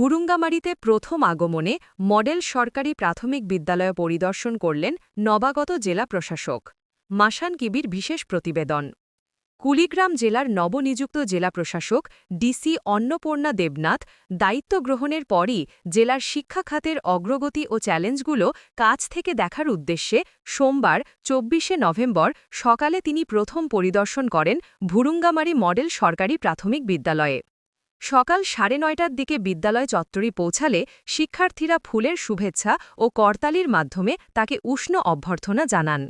ভুরুঙ্গামারিতে প্রথম আগমনে মডেল সরকারি প্রাথমিক বিদ্যালয় পরিদর্শন করলেন নবাগত জেলা প্রশাসক মাসান কিবির বিশেষ প্রতিবেদন। কুলিগ্রাম জেলার নবনিযুক্ত জেলা প্রশাসক ডিসি অন্নপূর্ণা দেবনাথ দায়িত্ব গ্রহণের পরই জেলার শিক্ষা খাতের অগ্রগতি ও চ্যালেঞ্জগুলো কাছ থেকে দেখার উদ্দেশ্যে সোমবার, চব্বিশে নভেম্বর সকালে তিনি প্রথম পরিদর্শন করেন ভুরুঙ্গামারি মডেল সরকারি প্রাথমিক বিদ্যালয়ে। সকাল সাড়ে নয়টার দিকে বিদ্যালয় চত্বরে পৌঁছালে শিক্ষার্থীরা ফুলের শুভেচ্ছা ও করতালির মাধ্যমে তাকে উষ্ণ অভ্যর্থনা জানান।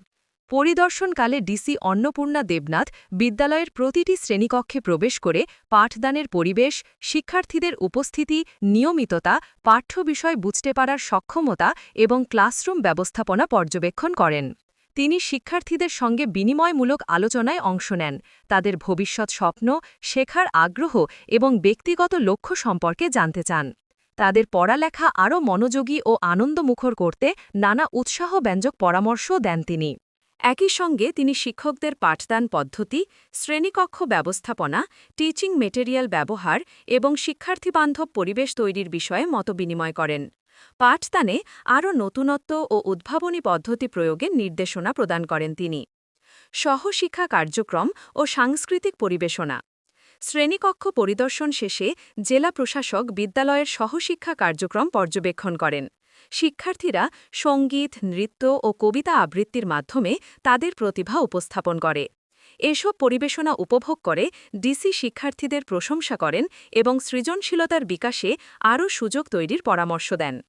পরিদর্শনকালে ডিসি অন্নপূর্ণা দেবনাথ বিদ্যালয়ের প্রতিটি শ্রেণীকক্ষে প্রবেশ করে পাঠদানের পরিবেশ, শিক্ষার্থীদের উপস্থিতি, নিয়মিততা, পাঠ্য বিষয় বুঝতে পারার সক্ষমতা এবং ক্লাসরুম ব্যবস্থাপনা পর্যবেক্ষণ করেন। তিনি শিক্ষার্থীদের সঙ্গে বিনিময়মূলক আলোচনায় অংশ নেন। তাদের ভবিষ্যৎ স্বপ্ন, শেখার আগ্রহ এবং ব্যক্তিগত লক্ষ্য সম্পর্কে জানতে চান। তাদের পড়ালেখা আরও মনোযোগী ও আনন্দমুখর করতে নানা উৎসাহ উৎসাহব্যঞ্জক পরামর্শও দেন তিনি। একই সঙ্গে তিনি শিক্ষকদের পাঠদান পদ্ধতি, শ্রেণীকক্ষ ব্যবস্থাপনা, টিচিং মেটেরিয়াল ব্যবহার এবং শিক্ষার্থীবান্ধব পরিবেশ তৈরির বিষয়ে মতবিনিময় করেন। পাঠদানে আরও নতুনত্ব ও উদ্ভাবনী পদ্ধতি প্রয়োগের নির্দেশনা প্রদান করেন তিনি। সহশিক্ষা কার্যক্রম ও সাংস্কৃতিক পরিবেশনা। শ্রেণীকক্ষ পরিদর্শন শেষে জেলা প্রশাসক বিদ্যালয়ের সহশিক্ষা কার্যক্রম পর্যবেক্ষণ করেন। শিক্ষার্থীরা সংগীত, নৃত্য ও কবিতা আবৃত্তির মাধ্যমে তাদের প্রতিভা উপস্থাপন করে। এসব পরিবেশনা উপভোগ করে ডিসি শিক্ষার্থীদের প্রশংসা করেন এবং সৃজনশীলতার বিকাশে আরও সুযোগ তৈরির পরামর্শ দেন।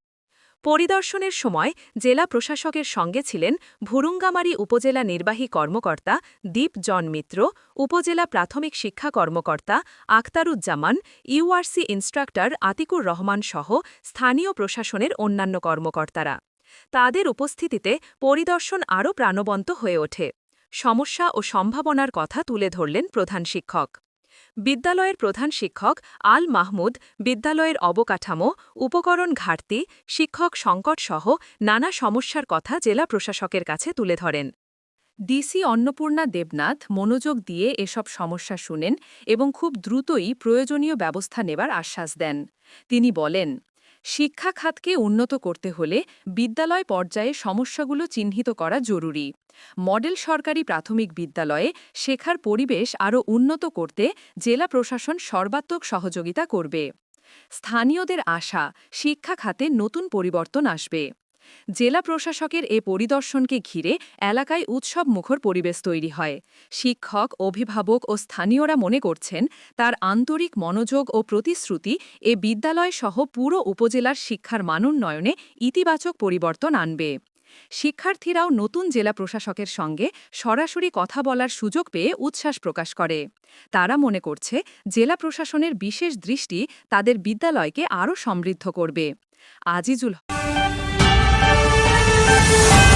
পরিদর্শনের সময় জেলা প্রশাসকের সঙ্গে ছিলেন ভুরুঙ্গামারী উপজেলা নির্বাহী কর্মকর্তা দীপ জন মিত্র, উপজেলা প্রাথমিক শিক্ষা কর্মকর্তা আখতারুজ্জামান, ইউআরসি ইন্সট্রাক্টর আতিকুর রহমান সহ স্থানীয় প্রশাসনের অন্যান্য কর্মকর্তারা। তাদের উপস্থিতিতে পরিদর্শন আরও প্রাণবন্ত হয়ে ওঠে। সমস্যা ও সম্ভাবনার কথা তুলে ধরলেন প্রধান শিক্ষক। বিদ্যালয়ের প্রধান শিক্ষক আল মাহমুদ, বিদ্যালয়ের অবকাঠামো, উপকরণ ঘাটতি, শিক্ষক সংকটসহ নানা সমস্যার কথা জেলা প্রশাসকের কাছে তুলে ধরেন। ডিসি অন্নপূর্ণা দেবনাথ মনোযোগ দিয়ে এসব সমস্যা শুনেন এবং খুব দ্রুতই প্রয়োজনীয় ব্যবস্থা নেবার আশ্বাস দেন। তিনি বলেন শিক্ষা খাতকে উন্নত করতে হলে বিদ্যালয় পর্যায়ে সমস্যাগুলো চিহ্নিত করা জরুরি। মডেল সরকারি প্রাথমিক বিদ্যালয়ে শেখার পরিবেশ আরও উন্নত করতে জেলা প্রশাসন সর্বাত্মক সহযোগিতা করবে। স্থানীয়দের আশা, শিক্ষা খাতে নতুন পরিবর্তন আসবে। জেলা প্রশাসকের এ পরিদর্শনকে ঘিরে এলাকায় উৎসব মুখর পরিবেশ তৈরি হয়। শিক্ষক, অভিভাবক ও স্থানীয়রা মনে করছেন, তার আন্তরিক মনোযোগ ও প্রতিশ্রুতি এ বিদ্যালয় সহ পুরো উপজেলার শিক্ষার মানোন্নয়নে ইতিবাচক পরিবর্তন আনবে। শিক্ষার্থীরাও নতুন জেলা প্রশাসকের সঙ্গে সরাসরি কথা বলার সুযোগ পেয়ে উচ্ছ্বাস প্রকাশ করে। তারা মনে করছে, জেলা প্রশাসনের বিশেষ দৃষ্টি তাদের বিদ্যালয়কে আরও সমৃদ্ধ করবে। আজিজুল Música